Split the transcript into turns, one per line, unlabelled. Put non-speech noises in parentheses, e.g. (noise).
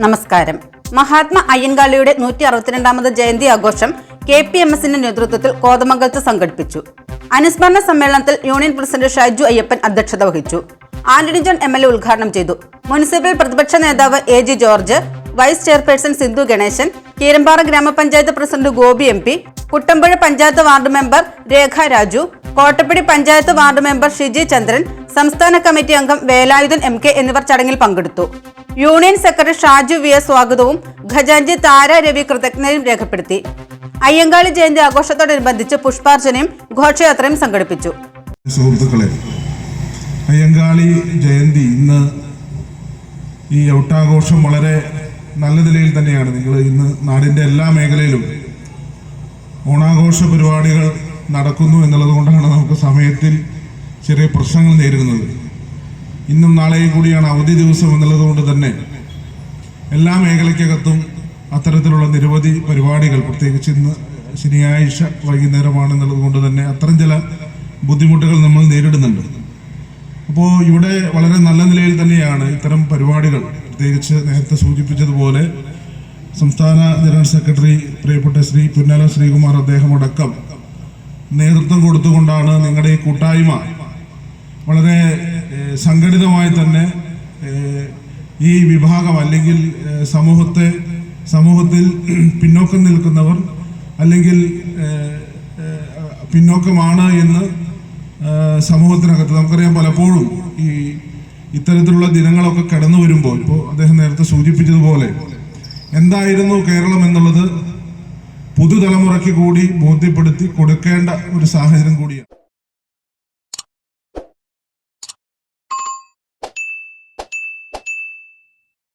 നമസ്കാരം. മഹാത്മാ അയ്യൻകാളിയുടെ നൂറ്റി അറുപത്തിരണ്ടാമത് ജയന്തി ആഘോഷം കെ പി എം എസിന്റെ നേതൃത്വത്തിൽ കോതമംഗലത്ത് സംഘടിപ്പിച്ചു. അനുസ്മരണ സമ്മേളനത്തിൽ യൂണിയൻ പ്രസിഡന്റ് ഷാജു അയ്യപ്പൻ അധ്യക്ഷത വഹിച്ചു. Antony John M L A ഉദ്ഘാടനം ചെയ്തു. മുനിസിപ്പൽ പ്രതിപക്ഷ നേതാവ് A G George vice chairperson Sindhu Ganeshan Keerampara ഗ്രാമപഞ്ചായത്ത് president Gopi M P Kuttampuzha panchayat ward member Rekha Raju Kottappady panchayat ward member Shiji Chandran സംസ്ഥാന committee അംഗം Velayudhan M K എന്നിവർ ചടങ്ങിൽ പങ്കെടുത്തു. Union secretary Shaju V S സ്വാഗതവും ഖജാൻജി താര രവി കൃതജ്ഞതയും രേഖപ്പെടുത്തി. അയ്യങ്കാളി ജയന്തി ആഘോഷത്തോടനുബന്ധിച്ച് പുഷ്പാർച്ചനയും ഘോഷയാത്രയും സംഘടിപ്പിച്ചു.
സുഹൃത്തുക്കളെ അയ്യങ്കാളി ജയന്തി ഇന്ന് ഈ ഔട്ടാഘോഷം വളരെ നല്ല നിലയിൽ തന്നെയാണ്. നിങ്ങൾ ഇന്ന് നാടിന്റെ എല്ലാ മേഖലയിലും ഓണാഘോഷ പരിപാടികൾ നടക്കുന്നു എന്നുള്ളത് കൊണ്ടാണ് നമുക്ക് സമയത്തിൽ ചെറിയ പ്രശ്നങ്ങൾ നേരിടുന്നത്. ഇന്നും നാളെയും കൂടിയാണ് അവധി ദിവസം എന്നുള്ളതുകൊണ്ട് തന്നെ എല്ലാ മേഖലയ്ക്കകത്തും അത്തരത്തിലുള്ള നിരവധി പരിപാടികൾ പ്രത്യേകിച്ച് ഇന്ന് ശനിയാഴ്ച വൈകുന്നേരമാണെന്നുള്ളത് കൊണ്ട് തന്നെ അത്തരം ചില ബുദ്ധിമുട്ടുകൾ നമ്മൾ നേരിടുന്നുണ്ട്. അപ്പോൾ ഇവിടെ വളരെ നല്ല നിലയിൽ തന്നെയാണ് ഇത്തരം പരിപാടികൾ. പ്രത്യേകിച്ച് നേരത്തെ സൂചിപ്പിച്ചതുപോലെ സംസ്ഥാന ജനറൽ സെക്രട്ടറി പ്രിയപ്പെട്ട ശ്രീ പുന്നാല ശ്രീകുമാർ അദ്ദേഹം അടക്കം നേതൃത്വം കൊടുത്തുകൊണ്ടാണ് നിങ്ങളുടെ ഈ കൂട്ടായ്മ വളരെ സംഘടിതമായി തന്നെ ഈ വിഭാഗം അല്ലെങ്കിൽ സമൂഹത്തെ സമൂഹത്തിൽ (clears throat) പിന്നോക്കം നിൽക്കുന്നവർ അല്ലെങ്കിൽ പിന്നോക്കമാണ് എന്ന് സമൂഹത്തിനകത്ത് നമുക്കറിയാം പലപ്പോഴും ഈ ഇത്തരത്തിലുള്ള ദിനങ്ങളൊക്കെ കടന്നു വരുമ്പോൾ ഇപ്പോൾ അദ്ദേഹം നേരത്തെ സൂചിപ്പിച്ചതുപോലെ എന്തായിരുന്നു കേരളം എന്നുള്ളത് പുതുതലമുറയ്ക്ക് കൂടി ബോധ്യപ്പെടുത്തി കൊടുക്കേണ്ട ഒരു സാഹചര്യം കൂടിയാണ്.